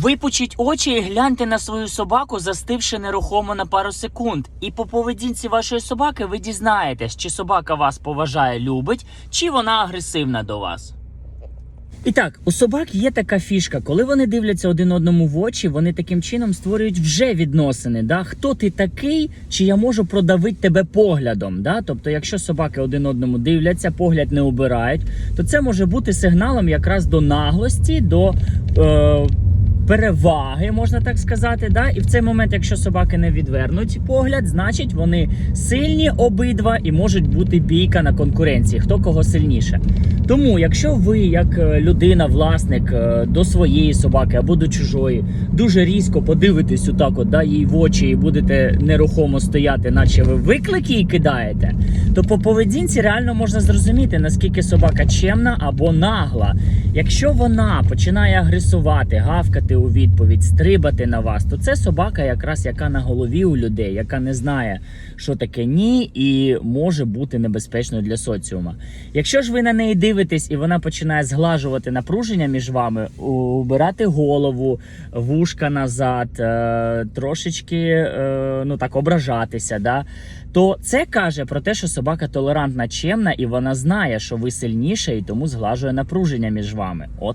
Випучіть очі і гляньте на свою собаку, застивши нерухомо на пару секунд. І по поведінці вашої собаки ви дізнаєтесь, чи собака вас поважає, любить, чи вона агресивна до вас. І так, у собак є така фішка, коли вони дивляться один одному в очі, вони таким чином створюють вже відносини. Да? Хто ти такий, чи я можу продавити тебе поглядом? Да? Тобто, якщо собаки один одному дивляться, погляд не обирають, то це може бути сигналом якраз до наглості, до е, переваги, можна так сказати. Да? І в цей момент, якщо собаки не відвернуть погляд, значить вони сильні обидва і можуть бути бійка на конкуренції, хто кого сильніше. Тому, якщо ви, як е, людина, власник е, до своєї собаки або до чужої, дуже різко подивитесь отак, от, да, їй в очі і будете нерухомо стояти, наче ви виклик їй кидаєте, то по поведінці реально можна зрозуміти, наскільки собака чемна або нагла. Якщо вона починає агресувати, гавкати у відповідь, стрибати на вас, то це собака, якраз яка на голові у людей, яка не знає, що таке ні, і може бути небезпечною для соціума. Якщо ж ви на неї дивитесь і вона починає зглажувати напруження між вами, убирати голову, вушка назад, е, трошечки е, ну так ображатися, да, то це каже про те, що собака толерантна, чемна, і вона знає, що ви сильніше, і тому зглажує напруження між вами. От